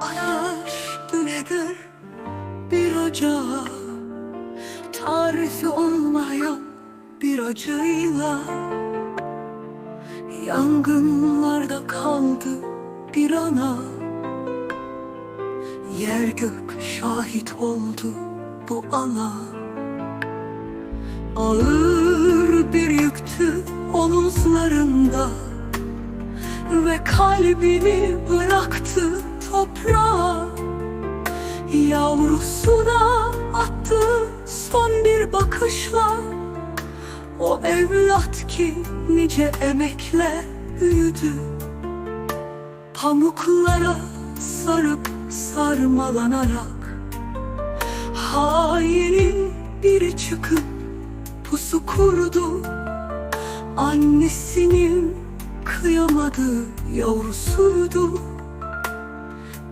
Ateş nedir? Bir ocağa Tarifi olmayan bir acıyla Yangınlarda kaldı bir ana. Yer gök şahit oldu bu ana. Ağır bir yüktü omuzlarında Ve kalbini bıraktı toprağa Yavrusuna attı son bir bakışla. O evlat ki nice emekle büyüdü. Pamuklara sarıp sarmalanarak Hainin biri çıkıp pusu kurdu. Annesinin kıyamadığı yavrusuydu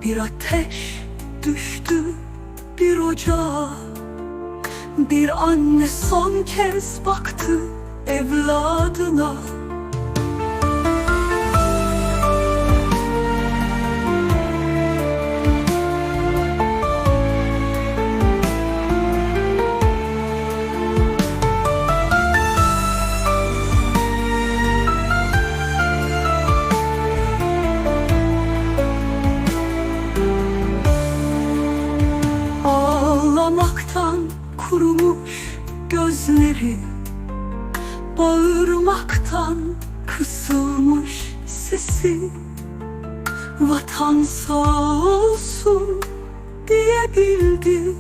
Bir ateş düştü bir ocağa. Bir anne son kez baktı evladına Ağlamaktan kurumuş gözleri Bağırmaktan kısılmış sesi. Vatan sağ olsun diyebildi.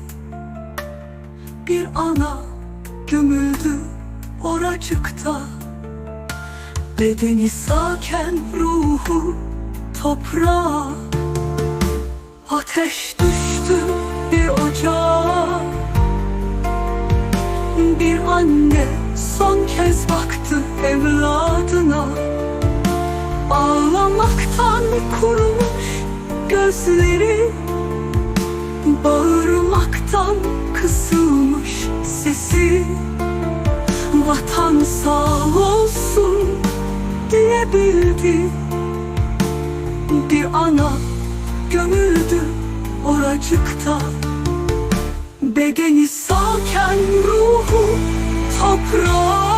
Bir ana gömüldü oracıkta. Bedeni sağken ruhu toprağa. Ateş düştü bir ocağa anne son kez baktı evladına. Ağlamaktan kurumuş gözleri Bağırmaktan kısılmış sesi. Vatan sağ olsun diyebildi. Bir ana gömüldü oracıkta. Bedeni sağken ruhu toprağa